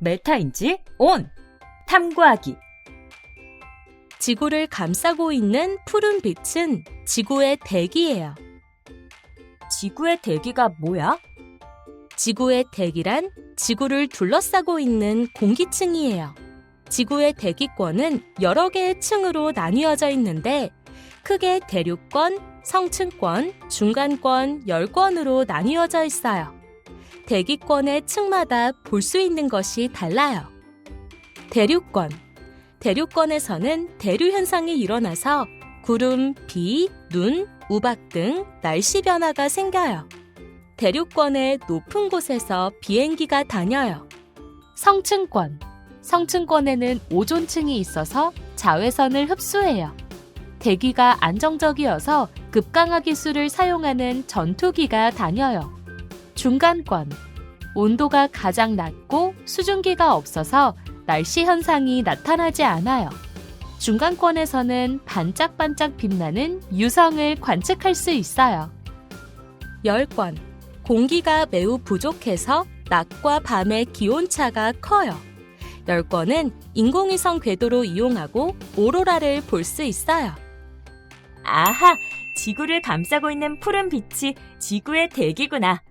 메타인지 온! 탐구하기. 지구를 감싸고 있는 푸른 빛은 지구의 대기예요. 지구의 대기가 뭐야? 지구의 대기란 지구를 둘러싸고 있는 공기층이에요. 지구의 대기권은 여러 개의 층으로 나뉘어져 있는데 크게 대륙권, 성층권, 중간권, 열권으로 나뉘어져 있어요. 대기권의 층마다 볼 수 있는 것이 달라요. 대륙권. 대륙권에서는 대류 현상이 일어나서 구름, 비, 눈, 우박 등 날씨 변화가 생겨요. 대륙권의 높은 곳에서 비행기가 다녀요. 성층권. 성층권에는 오존층이 있어서 자외선을 흡수해요. 대기가 안정적이어서 급강하 기술을 사용하는 전투기가 다녀요. 중간권. 온도가 가장 낮고 수증기가 없어서 날씨 현상이 나타나지 않아요. 중간권에서는 반짝반짝 빛나는 유성을 관측할 수 있어요. 열권. 공기가 매우 부족해서 낮과 밤의 기온차가 커요. 열권은 인공위성 궤도로 이용하고 오로라를 볼 수 있어요. 아하! 지구를 감싸고 있는 푸른 빛이 지구의 대기구나.